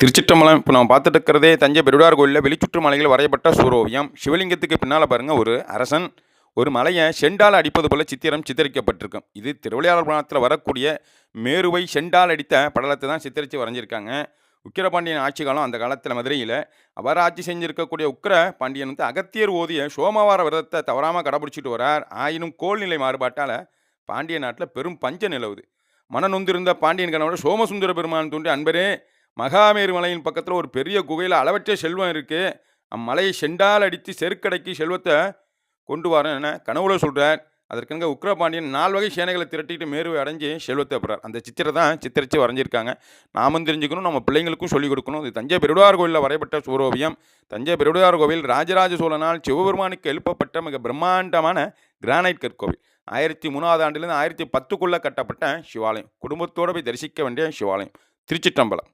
திருச்சிற்றம்பலம் இப்போ நம்ம பார்த்துட்டு இருக்கிறதே தஞ்சை பெருடார் கோயிலில் வெளிச்சுற்று மலையில் வரையப்பட்ட சூரோவியம். சிவலிங்கத்துக்கு பின்னால் பாருங்கள் ஒரு அரசன் ஒரு மலையை செண்டால் அடிப்பது போல சித்திரம் சித்தரிக்கப்பட்டிருக்கும் இது திருவிளையாளர் புராணத்தில் வரக்கூடிய மேருவை செண்டால் அடித்த படலத்தை தான் சித்தரித்து வரைஞ்சிருக்காங்க. உக்கிரபாண்டியன் ஆட்சி காலம் அந்த காலத்தில் மதுரையில் அவர் ஆட்சி செஞ்சிருக்கக்கூடிய உக்கிர பாண்டியன் வந்து அகத்தியர் ஓதிய சோமவார விரதத்தை தவறாமல் கடைபிடிச்சிட்டு வரார். ஆயினும் கோல்நிலை மாறுபாட்டால் பாண்டிய நாட்டில் பெரும் பஞ்ச நிலவுது. மனநொந்திருந்த பாண்டியன் கணவர் சோமசுந்தர பெருமான் தோன்றி அன்பரே மகாமேரு மலையின் பக்கத்தில் ஒரு பெரிய குகையில் அளவற்ற செல்வம் இருக்குது அம்மலையை செண்டால் அடித்து செருக்கடைக்கு செல்வத்தை கொண்டு வரேன் என கனவுல சொல்கிறார் அதற்கங்க உக்ரபாண்டியன் நால் வகை சேனைகளை திரட்டிட்டு மேருவை அடைஞ்சு செல்வத்தை பெறார் அந்த சித்திரை தான் சித்தரித்து வரைஞ்சிருக்காங்க. நாமும் தெரிஞ்சுக்கணும் நம்ம பிள்ளைங்களுக்கும் சொல்லிக் கொடுக்கணும். இது தஞ்சை பெருடார் கோயிலில் வரையப்பட்ட சூரோவியம் தஞ்சை பெருடார் கோவில் ராஜராஜ சோழனால் சிவபெருமானுக்கு எழுப்பப்பட்ட மிக பிரம்மாண்டமான கிரானைட் கற்கோவில். ஆயிரத்தி மூணாவது ஆண்டுலேருந்து ஆயிரத்தி பத்துக்குள்ளே கட்டப்பட்ட சிவாலயம். குடும்பத்தோடு போய் தரிசிக்க வேண்டிய சிவாலயம். திருச்சிற்றம்பலம்.